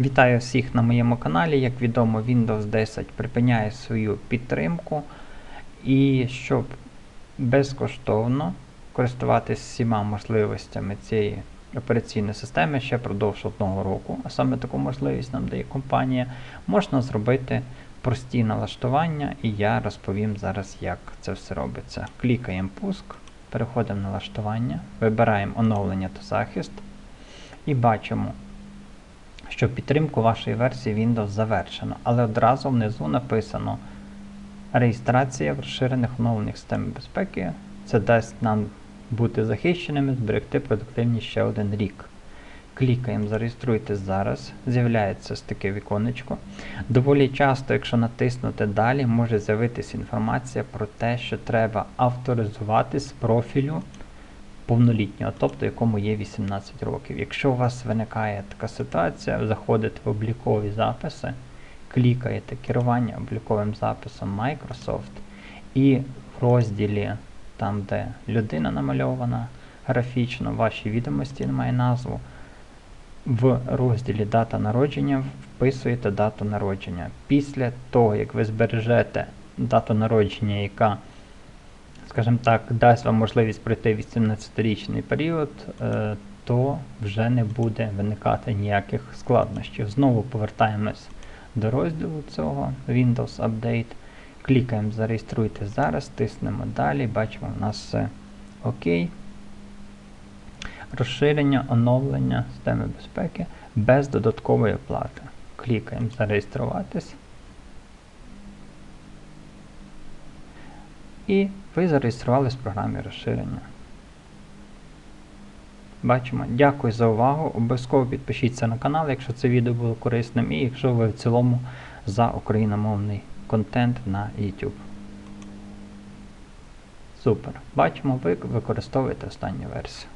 Вітаю всіх на моєму каналі. Як відомо, Windows 10 припиняє свою підтримку. І щоб безкоштовно користуватися всіма можливостями цієї операційної системи ще продовж одного року, а саме таку можливість нам дає компанія, можна зробити прості налаштування, і я розповім зараз, як це все робиться. Клікаємо пуск, переходимо на налаштування, вибираємо оновлення та захист і бачимо що підтримку вашої версії Windows завершено, але одразу внизу написано реєстрація в розширених оновлених систем безпеки. Це дасть нам бути захищеними, зберегти продуктивність ще один рік. Клікаємо Зареєструйтесь зараз, з'являється таке віконечко. Доволі часто, якщо натиснути далі, може з'явитися інформація про те, що треба авторизуватись з профілю повнолітнього, тобто якому є 18 років. Якщо у вас виникає така ситуація, заходите в облікові записи, клікаєте керування обліковим записом Microsoft і в розділі, там, де людина намальована графічно, ваші відомості немає назву. В розділі Дата народження вписуєте дату народження. Після того, як ви збережете дату народження, яка скажімо так, дасть вам можливість пройти 18-річний період, е, то вже не буде виникати ніяких складнощів. Знову повертаємось до розділу цього Windows Update. Клікаємо Зареєструйте зараз, тиснемо далі, бачимо, у нас все окей. Розширення, оновлення системи безпеки без додаткової оплати. Клікаємо Зареєструватись. І ви зареєструвались в програмі розширення. Бачимо. Дякую за увагу. Обов'язково підпишіться на канал, якщо це відео було корисним, і якщо ви в цілому за україномовний контент на YouTube. Супер. Бачимо, ви використовуєте останню версію.